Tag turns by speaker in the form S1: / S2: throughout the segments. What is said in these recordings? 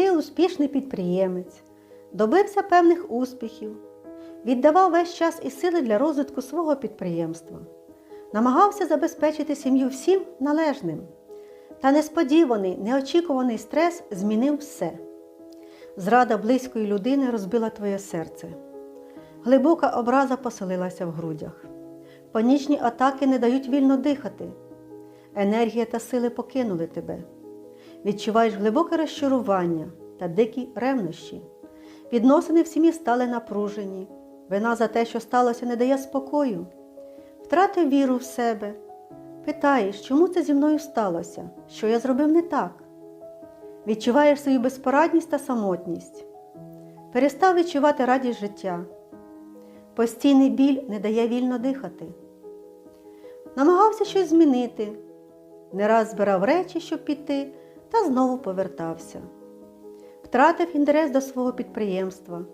S1: ти успішний підприємець, добився певних успіхів, віддавав весь час і сили для розвитку свого підприємства, намагався забезпечити сім'ю всім належним. Та несподіваний, неочікуваний стрес змінив все. Зрада близької людини розбила твоє серце. Глибока образа поселилася в грудях. Панічні атаки не дають вільно дихати. Енергія та сили покинули тебе. Відчуваєш глибоке розчарування та дикі ревнощі. Відносини в сім'ї стали напружені. Вина за те, що сталося, не дає спокою. Втратив віру в себе. Питаєш, чому це зі мною сталося? Що я зробив не так? Відчуваєш свою безпорадність та самотність. Перестав відчувати радість життя. Постійний біль не дає вільно дихати. Намагався щось змінити. Не раз збирав речі, щоб піти, та знову повертався. Втратив інтерес до свого підприємства.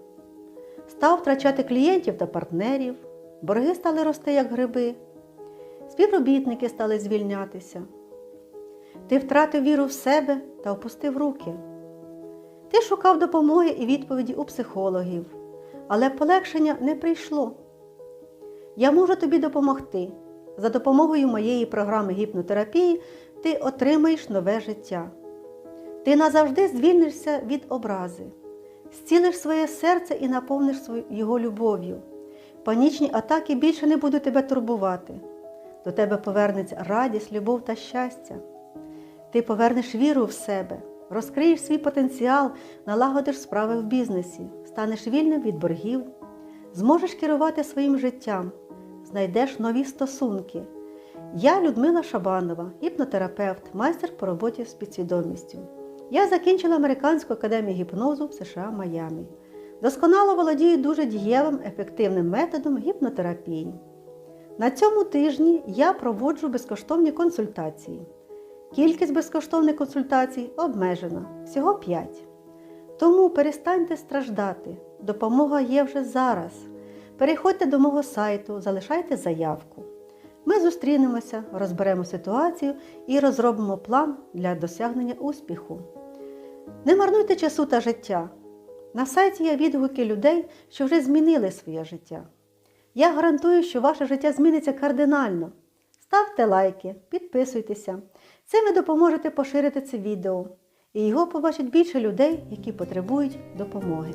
S1: Став втрачати клієнтів та партнерів, борги стали рости, як гриби, співробітники стали звільнятися. Ти втратив віру в себе та опустив руки. Ти шукав допомоги і відповіді у психологів, але полегшення не прийшло. Я можу тобі допомогти. За допомогою моєї програми гіпнотерапії ти отримаєш нове життя. Ти назавжди звільнишся від образи, зцілиш своє серце і наповниш його любов'ю. Панічні атаки більше не будуть тебе турбувати. До тебе повернеться радість, любов та щастя. Ти повернеш віру в себе, розкриєш свій потенціал, налагодиш справи в бізнесі, станеш вільним від боргів, зможеш керувати своїм життям, знайдеш нові стосунки. Я Людмила Шабанова, гіпнотерапевт, майстер по роботі з підсвідомістю. Я закінчила Американську академію гіпнозу в США Майамі. Досконало володію дуже дієвим ефективним методом гіпнотерапії. На цьому тижні я проводжу безкоштовні консультації. Кількість безкоштовних консультацій обмежена всього 5. Тому перестаньте страждати. Допомога є вже зараз. Переходьте до мого сайту, залишайте заявку. Ми зустрінемося, розберемо ситуацію і розробимо план для досягнення успіху. Не марнуйте часу та життя. На сайті є відгуки людей, що вже змінили своє життя. Я гарантую, що ваше життя зміниться кардинально. Ставте лайки, підписуйтеся. Цим ви допоможете поширити це відео, і його побачать більше людей, які потребують допомоги.